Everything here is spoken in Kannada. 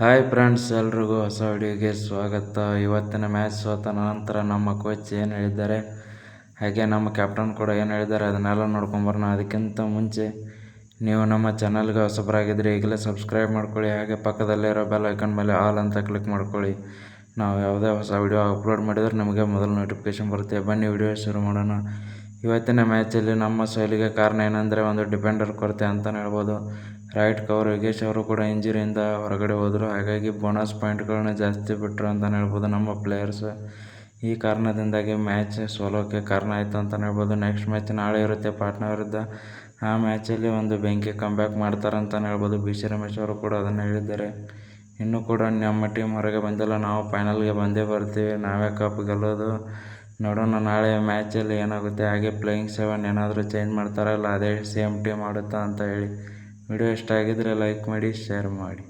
ಹಾಯ್ ಫ್ರೆಂಡ್ಸ್ ಎಲ್ರಿಗೂ ಹೊಸ ವಿಡಿಯೋಗೆ ಸ್ವಾಗತ. ಇವತ್ತಿನ ಮ್ಯಾಚ್ ಸೋತ ನಂತರ ನಮ್ಮ ಕೋಚ್ ಏನು ಹೇಳಿದ್ದಾರೆ? ಹಾಗೆ ನಮ್ಮ ಕ್ಯಾಪ್ಟನ್ ಕೂಡ ಏನು ಹೇಳಿದ್ದಾರೆ? ಅದನ್ನೆಲ್ಲ ನೋಡ್ಕೊಂಬರೋಣ ಅದಕ್ಕಿಂತ ಮುಂಚೆ ನೀವು ನಮ್ಮ ಚಾನಲ್ಗೆ ಹೊಸಬರಾಗಿದ್ದರೆ ಈಗಲೇ ಸಬ್ಸ್ಕ್ರೈಬ್ ಮಾಡ್ಕೊಳ್ಳಿ. ಹಾಗೆ ಪಕ್ಕದಲ್ಲಿರೋ ಬೆಲ್ ಐಕನ್ ಮೇಲೆ ಆಲ್ ಅಂತ ಕ್ಲಿಕ್ ಮಾಡ್ಕೊಳ್ಳಿ. ನಾವು ಯಾವುದೇ ಹೊಸ ವಿಡಿಯೋ ಅಪ್ಲೋಡ್ ಮಾಡಿದರೆ ನಿಮಗೆ ಮೊದಲು ನೋಟಿಫಿಕೇಷನ್ ಬರುತ್ತೆ. ಬನ್ನಿ ವಿಡಿಯೋ ಶುರು ಮಾಡೋಣ. ಇವತ್ತಿನ ಮ್ಯಾಚಲ್ಲಿ ನಮ್ಮ ಸೋಲಿಗೆ ಕಾರಣ ಏನಂದರೆ ಒಂದು ಡಿಫೆಂಡರ್ ಕೊರತೆ ಅಂತಲೇ ಹೇಳ್ಬೋದು. ರೈಟ್ ಕವರ್ ಯೋಗೇಶ್ ಅವರು ಕೂಡ ಇಂಜುರಿಯಿಂದ ಹೊರಗಡೆ ಹೋದರು. ಹಾಗಾಗಿ ಬೋನಸ್ ಪಾಯಿಂಟ್ಗಳನ್ನ ಜಾಸ್ತಿ ಬಿಟ್ಟರು ಅಂತಲೇ ಹೇಳ್ಬೋದು ನಮ್ಮ ಪ್ಲೇಯರ್ಸ್. ಈ ಕಾರಣದಿಂದಾಗಿ ಮ್ಯಾಚ್ ಸೋಲೋಕ್ಕೆ ಕಾರಣ ಆಯಿತು ಅಂತಲೇ ಹೇಳ್ಬೋದು. ನೆಕ್ಸ್ಟ್ ಮ್ಯಾಚ್ ನಾಳೆ ಇರುತ್ತೆ ಪಾಟ್ನಾ ವಿರುದ್ಧ ಆ ಮ್ಯಾಚಲ್ಲಿ ಒಂದು ಬೆಂಕಿ ಕಮ್ಬ್ಯಾಕ್ ಮಾಡ್ತಾರೆ ಅಂತಲೇ ಹೇಳ್ಬೋದು. ಬಿ ಸಿ ರಮೇಶ್ ಅವರು ಕೂಡ ಅದನ್ನು ಹೇಳಿದ್ದಾರೆ. ಇನ್ನೂ ಕೂಡ ನಮ್ಮ ಟೀಮ್ ಹೊರಗೆ ಬಂದಿಲ್ಲ. ನಾವು ಫೈನಲ್ಗೆ ಬಂದೇ ಬರ್ತೀವಿ. ನಾವೇ ಕಪ್ ಗೆಲ್ಲೋದು. ನೋಡೋಣ, ನಾಳೆ ಮ್ಯಾಚಲ್ಲಿ ಏನಾಗುತ್ತೆ, ಹಾಗೆ ಪ್ಲೇಯಿಂಗ್ ಸೆವೆನ್ ಏನಾದರೂ ಚೇಂಜ್ ಮಾಡ್ತಾರಲ್ಲ, ಅದೇ ಸೇಮ್ ಟೀಮ್ ಆಡುತ್ತಾ ಅಂತ ಹೇಳಿ. ವಿಡಿಯೋ ಇಷ್ಟ ಆಗಿದ್ದರೆ ಲೈಕ್ ಮಾಡಿ ಶೇರ್ ಮಾಡಿ.